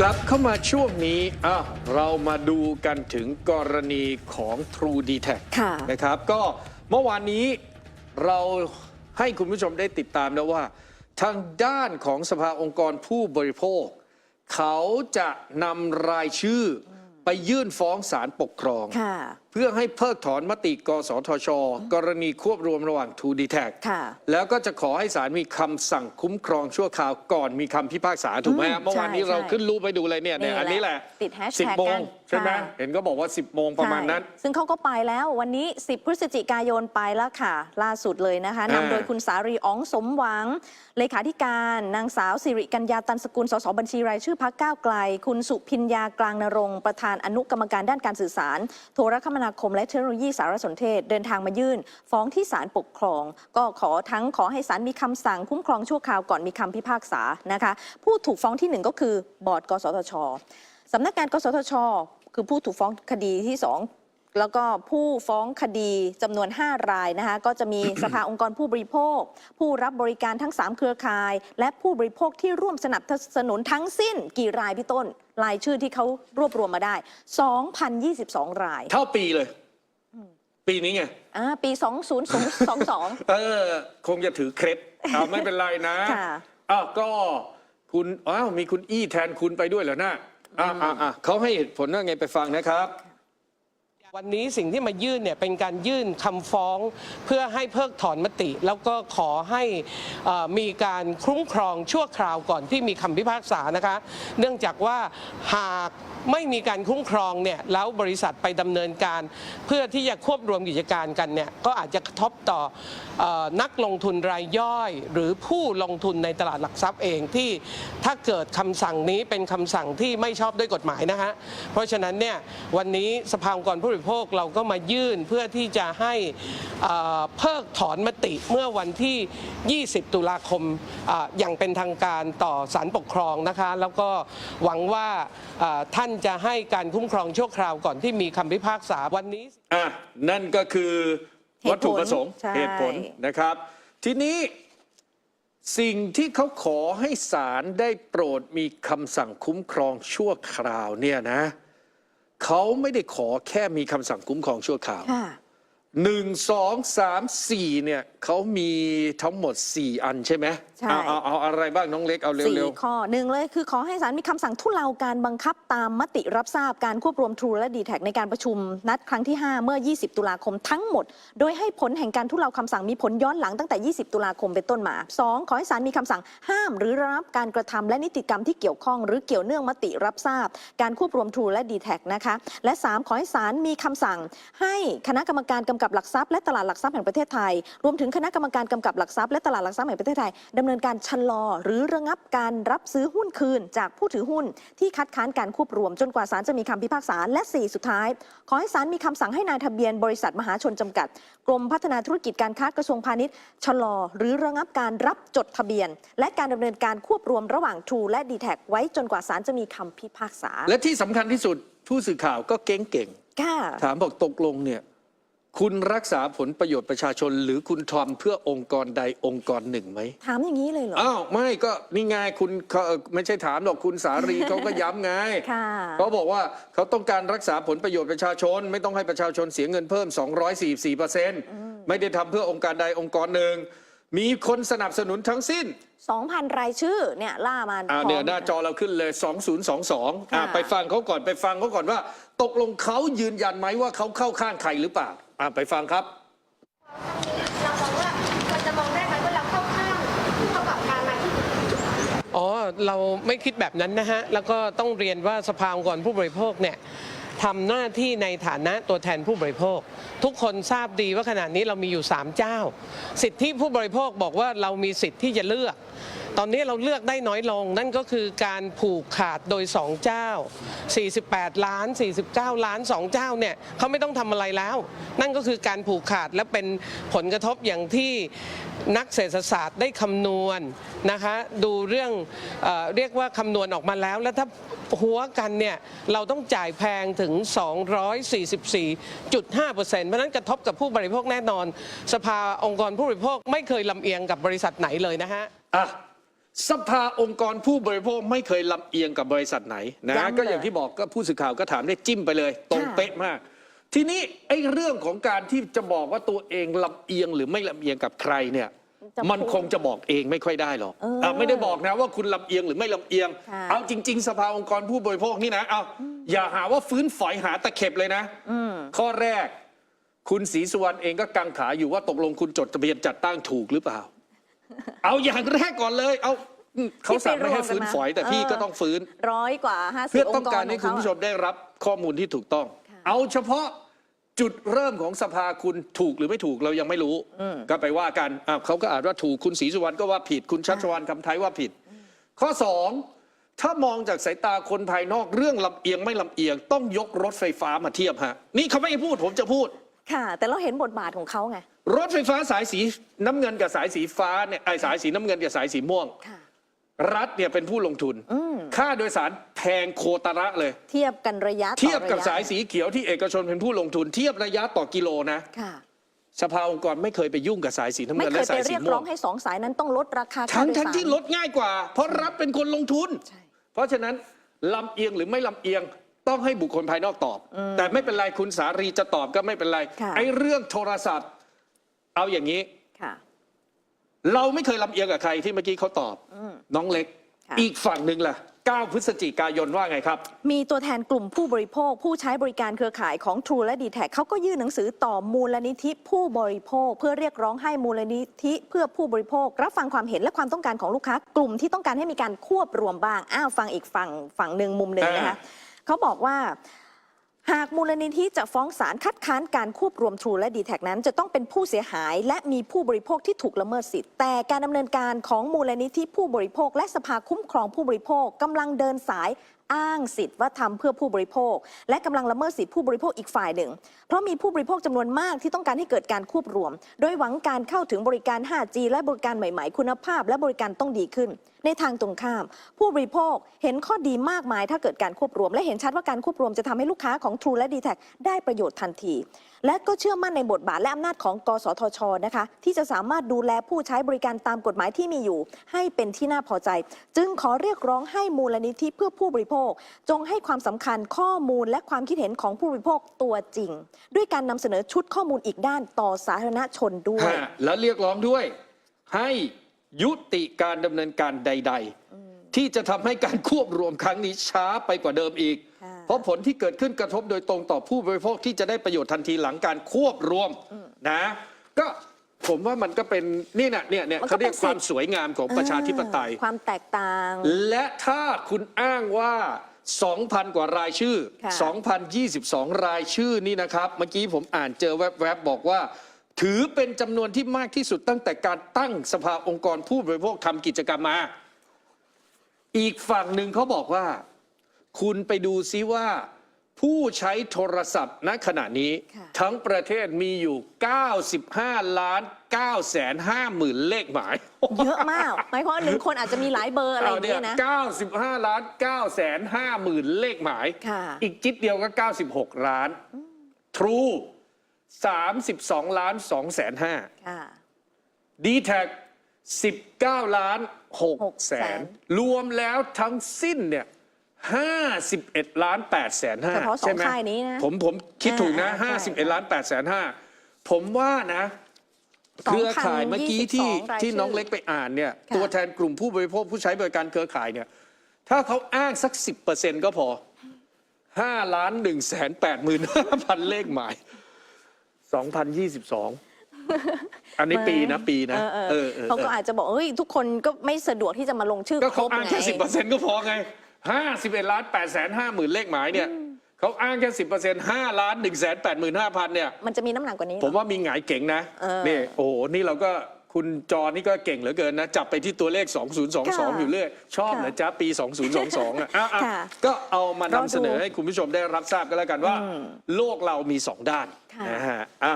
กลับเข้ามาช่วงนี้อ้าวเรามาดูกันถึงกรณีของ True d e t a c ค่ะ นะครับ ก็เมื่อวานนี้เราให้คุณผู้ชมได้ติดตามแล้วว่า ทางด้านของสภาองค์กรผู้บริโภค เขาจะนำรายชื่ออไปยื่นฟ้องศาลปกครอง ค่ะเพื่อให้เพิกถอนมติกสทช กรณีควบรวมระหว่าง True d e t a c ค่ะแล้วก็จะขอให้ศาลมีคำสั่งคุ้มครองชั่วคราวก่อนมีคำพิพากษาถูกไหมอืมฮะเมื่อวานนี้ใช่เราใช่ขึ้นรูปไปดูเลยเนี่ยเนี่ยนี่อันนี้แหละติด hashtag สิบโมงกันใช่ไหมค่ะเห็นก็บอกว่า 10 โมงประมาณนั้นใช่ซึ่งเขาก็ไปแล้ววันนี้ 10 พฤศจิกายนไปแล้วค่ะ ล่าสุดเลยนะคะอ่านำโดยคุณสารีอ๋องสมหวัง เลขาธิการนางสาวสิริกัญญาตันสกุลสสบัญชีรายชื่อพักก้าวไกล คุณสุพิญญากลางนรงค์ประธานอนุกรรมการด้านการสื่อสาร โทรคมนาคมและเทคโนโลยีสารสนเทศเดินทางมายื่น ฟ้องที่ศาลปกครอง ก็ขอทั้งขอให้ศาลมีคำสั่งคุ้มครองชั่วคราวก่อนมีคำพิพากษานะคะผู้ถูกฟ้องที่หนึ่งก็คือบอร์ดกสทชสำนักงานกสทชคือผู้ถูกฟ้องคดีที่ 2 แล้วก็ผู้ฟ้องคดีจำนวน 5 รายนะคะก็จะมีสภาองค์กรผู้บริโภค ผู้รับบริการทั้ง 3 เครือข่าย และผู้บริโภคที่ร่วมสนับสนุนทั้งสิ้นกี่รายพี่ต้น รายชื่อที่เขารวบรวมมาได้ 2,022 ราย เท่าปีเลย ปีนี้ไงอ่าปี 2022 เออ คงจะถือเคล็ดเอาไม่เป็นไรนะค่ะอ้าวก็คุณอ้าวมีคุณอี้แทนคุณไปด้วยเหรอนะอ่าอ่าอ่าเขาให้เหตุผลว่าไงไปฟังนะครับ วันนี้สิ่งที่มายื่นเนี่ยเป็นการยื่นคำฟ้องเพื่อให้เพิกถอนมติ แล้วก็ขอให้มีการคุ้มครองชั่วคราวก่อนที่มีคำพิพากษานะคะ เนื่องจากว่าหากไม่มีการคุ้มครองเนี่ยแล้วบริษัทไปดำเนินการ เพื่อที่จะควบรวมกิจการกันเนี่ยก็อาจจะกระทบต่ออนักลงทุนรายย่อย หรือผู้ลงทุนในตลาดหลักทรัพย์เองที่ถ้าเกิดคำสั่งนี้เป็นคำสั่งที่ไม่ชอบด้วยกฎหมายนะฮะเพราะฉะนั้นเนี่ยวันนี้สภาองค์กรผู้บริโภคเราก็มายื่นเพื่อที่จะให้เอ่อเพิกถอนมติเมื่อวันที่ 20 ตุลาคมอ่าอย่างเป็นทางการต่อศาลปกครองนะคะ แล้วก็หวังว่าอ่าท่านจะให้การคุ้มครองชั่วคราวก่อนที่มีคำพิพากษาวันนี้อะนั่นก็คือวัตถุประสงค์ใช่เหตุผลนะครับ ทีนี้สิ่งที่เขาขอให้ศาลได้โปรดมีคำสั่งคุ้มครองชั่วคราวเนี่ยนะ เขาไม่ได้ขอแค่มีคำสั่งคุ้มครองชั่วคราวค่ะหนึ่งสองสามสี่เนี่ย เขามีทั้งหมด 4 อันใช่ไหมใช่ เอาเอาเอาอะไรบ้างน้องเล็กเอาเร็สี่วข้อหนึ่งเลยคือขอให้ศาลมีคำสั่งทุเลาการบังคับตามมติรับทราบการควบรวม True และ d t แทในการประชุม นัดครั้งที่ 5 เมื่อ 20 ตุลาคมทั้งหมด โดยให้ผลแห่งการทุเลาคำสั่งมีผลย้อนหลังตั้งแต่ 20 ตุลาคมเป็นต้นมา 2. ขอให้ศาลมีคำสั่งห้ามหรือระงับการกระทำและนิติกรรมที่เกี่ยวข้อง หรือเกี่ยวเนื่องมติรับทราบ การควบรวม True และ d t แทนะคะและ 3 ขอให้ศาลมีคำสั่ง ให้คณะกรรมการกำกับหลักทรัพย์และตลาดหลักทรัพย์แห่งประเทศไทย รวมถึงคณะกรรมการกำกับหลักทรัพย์และตลาดหลักทรัพย์แห่งประเทศไทยดำเนินการชะลอ หรือระงับการรับซื้อหุ้นคืน จากผู้ถือหุ้นที่คัดค้านการควบรวม จนกว่าศาลจะมีคำพิพากษาและ 4 สุดท้าย ขอให้ศาลมีคำสั่งให้นายทะเบียนบริษัทมหาชนจำกัด กรมพัฒนาธุรกิจการค้ากระทรวงพาณิชย์ชะลอ หรือระงับการรับจดทะเบียน และการดำเนินการควบรวมระหว่าง True และ d t แทไว้จนกว่าศาลจะมีคำพิพากษาๆและที่สำคัญที่สุดผู้สื่อข่าวก็เก่งๆค่ะ ถามบอกตกลงเนี่ย คุณรักษาผลประโยชน์ประชาชน หรือคุณทำเพื่อองค์กรใดองค์กรหนึ่งไหมถามอย่างนี้เลยเหรอ อ้าวไม่ก็นี่ไงคุณเขาเอ่อไม่ใช่ถามหรอกคุณสารี เขาก็ย้ำไงค่ะ เขาบอกว่าเขาต้องการรักษาผลประโยชน์ประชาชน ไม่ต้องให้ประชาชนเสียเงินเพิ่ม 244เปอร์เซ็นต์ไม่ได้ทำเพื่อองค์การใดองค์กรหนึ่ง มีคนสนับสนุนทั้งสิ้น 2,000 รายชื่อเนี่ยล่ามาอ่าพร้อมเนี่ยหน้าจอเราขึ้นเลย 2022อ่าค่ะ ไปฟังเขาก่อนไปฟังเขาก่อนว่า ตกลงเขายืนยันไหมว่าเขาเข้าข้างใครหรือเปล่า อ่าไปฟังครับ เรามองว่าเราจะมองได้ไหมว่าเราเข้าข้างผู้ประกอบการมาที่อ๋อ เราไม่คิดแบบนั้นนะฮะ แล้วก็ต้องเรียนว่าสภาองค์กรผู้บริโภคเนี่ยทำหน้าที่ในฐานะตัวแทนผู้บริโภค ทุกคนทราบดีว่าขณะนี้เรามีอยู่ 3 เจ้า สิทธิผู้บริโภคบอกว่าเรามีสิทธิ์ที่จะเลือก ตอนนี้เราเลือกได้น้อยลง นั่นก็คือการผูกขาดโดย 2 เจ้า 48 ล้าน 49 ล้าน 2 เจ้าเนี่ยเขาไม่ต้องทำอะไรแล้ว นั่นก็คือการผูกขาดและเป็นผลกระทบอย่างที่นักเศรษฐศาสตร์ได้คำนวณนะคะดูเรื่องเออเรียกว่าคำนวณออกมาแล้ว แล้วถ้าหัวกันเนี่ยเราต้องจ่ายแพงถึง 244.5%เพราะฉะนั้นกระทบกับผู้บริโภคแน่นอน สภาองค์กรผู้บริโภคไม่เคยลำเอียงกับบริษัทไหนเลยนะฮะ อะ สภาองค์กรผู้บริโภคไม่เคยลำเอียงกับบริษัทไหนนะย้ำเลยก็อย่างที่บอกก็ผู้สื่อข่าวก็ถามได้จิ้มไปเลย ตรงค่ะเป๊ะมาก ทีนี้ไอ้เรื่องของการที่จะบอกว่าตัวเองลำเอียงหรือไม่ลำเอียงกับใครเนี่ยจะมันคงจะบอกเองไม่ค่อยได้หรอกเอออะไม่ได้บอกนะว่าคุณลำเอียงหรือไม่ลำเอียงค่ะเอาจริง ๆ สภาองค์กรผู้บริโภคนี่นะเอาอย่าหาว่าฟื้นฝอยหาตะเข็บเลยนะอืมข้อแรก คุณศรีสุวรรณเองก็กังขาอยู่ว่าตกลงคุณจดทะเบียนจัดตั้งถูกหรือเปล่า เอาอย่างแรกก่อนเลย เอาอืมเขาสั่งไม่ให้ฟื้นฝอยแต่พี่ก็ต้องฟื้นร้อยกว่าห้าสิบเพื่อองต้องค์กการรขให้องคุณเขาผู้ชมได้รับข้อมูลที่ถูกต้องค่ะเอาเฉพาะจุดเริ่มของสภาคุณถูกหรือไม่ถูกเรายังไม่รู้ ก็ไปว่ากันอะเขาก็อาจว่าถูกคุณศรีสุวรรณก็ว่าผิด คุณชัชวานคำไทยว่าผิด ข้อสองถ้ามองจากสายตาคนภายนอกเรื่องลำเอียงไม่ลำเอียง ต้องยกรถไฟฟ้ามาเทียบฮะนี่เขาไม่ให้พูดผมจะพูด ค่ะ แต่เราเห็นบทบาทของเขาไง รถไฟฟ้าสายสีน้ำเงินกับสายสีฟ้าเนี่ยไอ้สายสีน้ำเงินกับสายสีม่วง ค่ะ รัฐเนี่ยเป็นผู้ลงทุน อืม ค่าโดยสารแพงโคตระเลย เทียบกันระยะต่อเทียบกับระะสายสีเขียวที่เอกชนเป็นผู้ลงทุน เทียบระยะต่อกิโลนะค่ะ สภาองค์กรไม่เคยไปยุ่งกับสายสีน้ำไม่เงินเคและยไปสายสีเรียกม่ร้วองงให้สองสายนั้นต้องลดราคาค่าทั้งโดยทั้งสารที่ลดง่ายกว่า เพราะรัฐเป็นคนลงทุน ใช่ เพราะฉะนั้นลำเอียงหรือไม่ลำเอียงต้องให้บุคคลภายนอกตอบ แต่ไม่เป็นไรคุณสารีจะตอบก็ไม่เป็นไร ค่ะ ไอ้เรื่องโทรศัพท์ เอาอย่างนี้ ค่ะ เราไม่เคยลำเอียงกับใครที่เมื่อกี้เขาตอบน้องเล็ก ค่ะ อีกฝั่งหนึ่งล่ะ 9 พฤศจิกายนว่าไงครับ มีตัวแทนกลุ่มผู้บริโภค ผู้ใช้บริการเครือข่ายของ True และ d t แทเขาก็ยื่นหนังสือต่อมูลนิธิผู้บริโภค เพื่อเรียกร้องให้มูลนิธิเพื่อผู้บริโภค รับฟังความเห็นและความต้องการของลูกค้ากลุ่มที่ต้องการให้มีการควบรวมบ้างอ้าวฟังอีกฝั่งฝั่งหนึ่งมุมหนึ่งนะคะอ่าเขาบอกว่า หากมูลนิธิจะฟ้องศาลคัดค้านการควบรวม True และ d t แทนั้น จะต้องเป็นผู้เสียหาย และมีผู้บริโภคที่ถูกละเมิดสิทธิ์ แต่การดำเนินการของมูลนิธิผู้บริโภค และสภาคุ้มครองผู้บริโภคกำลังเดินสายอ้างสิทธิ์ว่าทำเพื่อผู้บริโภค และกำลังละเมิดสิทธิผู้บริโภคอีกฝ่ายหนึ่ง เพราะมีผู้บริโภคจำนวนมากที่ต้องการให้เกิดการควบรวม โดยหวังการเข้าถึงบริการ 5G และบริการใหม่ ๆ คุณภาพ และบริการต้องดีขึ้น ในทางตรงข้าม ผู้บริโภคเห็นข้อดีมากมายถ้าเกิดการควบรวม และเห็นชัดว่าการควบรวมจะทำให้ลูกค้าของ True และ d t แทได้ประโยชน์ทันที และก็เชื่อมั่นในบทบาทและอำนาจของ กสทชนะคะ ที่จะสามารถดูแลผู้ใช้บริการตามกฎหมายที่มีอยู่ ให้เป็นที่น่าพอใจ จึงขอเรียกร้องให้มูลนิธิเพื่อผู้บริโภค จงให้ความสำคัญข้อมูลและความคิดเห็นของผู้บริโภคตัวจริง ด้วยการนำเสนอชุดข้อมูลอีกด้านต่อสาธารณชนด้วย แล้วเรียกร้องด้วยให้ ยุติการดำเนินการใด ๆ ที่จะทำให้การควบรวมครั้งนี้ช้าไปกว่าเดิมอีกค่ะเพราะผลที่เกิดขึ้นกระทบโดยตรงต่อผู้บริโภคที่จะได้ประโยชน์ทันทีหลังการควบรวมนะ ก็ผมว่ามันก็เป็นนี่นะเนี่ยเนี่ยมันก็เขาเรียกเป็นความสิทธิ์สวยงามของประชาธิปไตยอ่าความแตกต่าง และถ้าคุณอ้างว่า 2,000 กว่ารายชื่อ ค่ะ 2,022 รายชื่อนี่นะครับ เมื่อกี้ผมอ่านเจอแวบๆ บอกว่า ถือเป็นจำนวนที่มากที่สุดตั้งแต่การตั้งสภาองค์กรผู้บริโภคทำกิจกรรมมา อีกฝั่งหนึ่งเขาบอกว่า คุณไปดูซิว่า ผู้ใช้โทรศัพท์ณขณะนี้ค่ะทั้งประเทศมีอยู่ 95 ล้าน9แสน5หมื่นเลขหมาย เยอะมากหมายความว่าหนึ่งคนอาจจะมีหลายเบอร์อะไรอย่างเงี้ยนะ95 ล้าน9แสน5หมื่นเลขหมายค่ะอีกจิตเดียวก็ 96 ล้าน True 32 ล้าน2แสน5ค่ะ d t แท19 ล้าน6แสน รวมแล้วทั้งสิ้นเนี่ย51 ล้าน8แสนเฉพาะ5สองใช่ไหมค่ายนี้นะผมผมคิดถูกนะ อ่าใช่ 51 ล้าน8แสน5ผมว่านะ เครือข่ายเมื่อกี้ที่2,022รายชื่อที่น้องเล็กไปอ่านเนี่ย ค่ะ ตัวแทนกลุ่มผู้บริโภคผู้ใช้บริการเครือข่ายเนี่ย ถ้าเขาอ้างสัก 10%ก็พอ5ล้าน1แสน8หมื่น5พันเลขหมาย 2022 อันนี้ปีนะปีนะเออเอเอออเออเขาก็อาจจะบอกเฮ้ยทุกคนก็ไม่สะดวกที่จะมาลงชื่อก็ครเขาบอ้างไงแค่สิบเปอร์เซ็นต์ก็พอไงห้าสิบเอ็ดล้านแปดแสนห้าหมื่นเลขหมายเนี่ยเขาอ้างแค่สิบเปอร์เซ็นต์ห้าล้านหนึ่งแสนแปดหมื่นห้าพันเนี่ย มันจะมีน้ำหนักกว่านี้เหรผอมว่ามีหงายเก่งนะเออ นี่โอ้โหนี่เราก็ คุณจอนี่ก็เก่งเหลือเกินนะ จับไปที่ตัวเลขค่ะ2022 อยู่เรื่อย ชอบเหรอค่ะจ๊ะ ปี 2022 อะอะอะค่ะก็เอามานำรอดูเสนอให้คุณผู้ชมได้รับทราบกันแล้วกันว่า โลกเรามีสองด้านค่ะนะฮะอะ